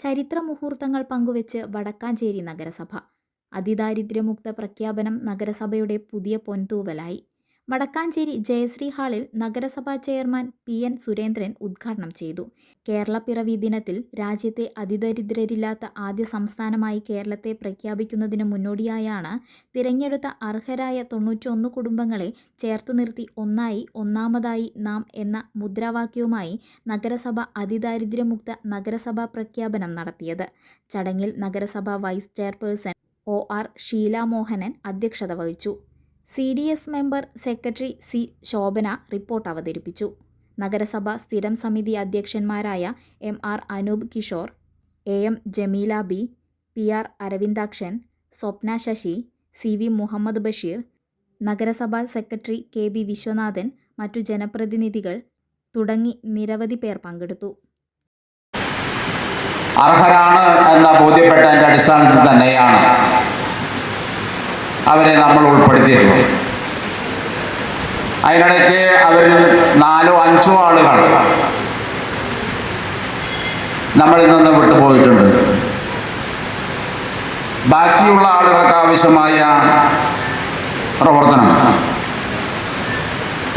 ചരിത്ര മുഹൂർത്തങ്ങൾ പങ്കുവെച്ച് വടക്കാഞ്ചേരി നഗരസഭ. അതിദാരിദ്ര്യമുക്ത പ്രഖ്യാപനം നഗരസഭയുടെ പുതിയ പൊൻതൂവലായി. വടക്കാഞ്ചേരി ജയശ്രീ ഹാളിൽ നഗരസഭാ ചെയർമാൻ പി എൻ സുരേന്ദ്രൻ ഉദ്ഘാടനം ചെയ്തു. കേരളപ്പിറവി ദിനത്തിൽ രാജ്യത്തെ അതിദരിദ്രരില്ലാത്ത ആദ്യ സംസ്ഥാനമായി കേരളത്തെ പ്രഖ്യാപിക്കുന്നതിന് മുന്നോടിയായാണ് തിരഞ്ഞെടുത്ത അർഹരായ തൊണ്ണൂറ്റൊന്ന് കുടുംബങ്ങളെ ചേർത്തു നിർത്തി ഒന്നായി ഒന്നാമതായി നാം എന്ന മുദ്രാവാക്യവുമായി നഗരസഭ അതിദാരിദ്ര്യമുക്ത നഗരസഭാ പ്രഖ്യാപനം നടത്തിയത്. ചടങ്ങിൽ നഗരസഭ vice chairperson O R Sheela Mohanan അധ്യക്ഷത വഹിച്ചു. C D S member secretary C Shobhana report അവതരിപ്പിച്ചു. നഗരസഭ സ്ഥിരം സമിതി അധ്യക്ഷന്മാരായ M R Anoop Kishore A M Jameela B P R Aravindakshan Swapna Sasi C V Muhammad Basheer നഗരസഭാ secretary K B Viswanathan മറ്റു ജനപ്രതിനിധികൾ തുടങ്ങി നിരവധി പേർ പങ്കെടുത്തു. അർഹരാണ് എന്ന ബോധ്യപ്പെട്ടതിന്റെ അടിസ്ഥാനത്തിൽ തന്നെയാണ് അവരെ നമ്മൾ ഉൾപ്പെടുത്തിയിട്ടുണ്ട് അതിനിടയ്ക്ക് അവരിൽ നാലോ അഞ്ചോ ആളുകൾ നമ്മളിൽ നിന്ന് വിട്ടുപോയിട്ടുണ്ട്. ബാക്കിയുള്ള ആളുകൾക്ക് ആവശ്യമായ പ്രവർത്തനം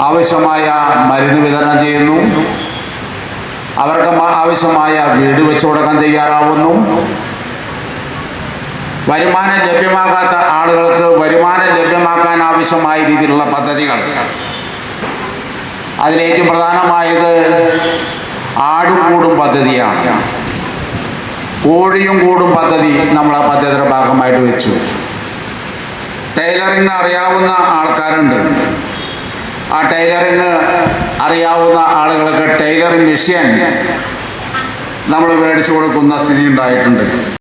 ആവശ്യമായ മരുന്ന് വിതരണം ചെയ്യുന്നു. അവർക്ക് ആവശ്യമായ വീട് വെച്ചു കൊടുക്കാൻ തയ്യാറാവുന്നു. വരുമാനം ലഭ്യമാകാത്ത ആളുകൾക്ക് വരുമാനം ലഭ്യമാക്കാൻ ആവശ്യമായ രീതിയിലുള്ള പദ്ധതികൾ. അതിലേറ്റവും പ്രധാനമായത് ആടുകൂടും പദ്ധതിയാണ്. കോഴിയും കൂടും പദ്ധതി നമ്മൾ ആ പദ്ധതിയുടെ ഭാഗമായിട്ട് വെച്ചു. ടൈലറിങ് അറിയാവുന്ന ആൾക്കാരുണ്ട്. ആ ടൈലറിങ് അറിയാവുന്ന ആളുകൾക്ക് ടൈലറിങ് മെഷീൻ നമ്മൾ മേടിച്ചു കൊടുക്കുന്ന സ്ഥിതി ഉണ്ടായിട്ടുണ്ട്.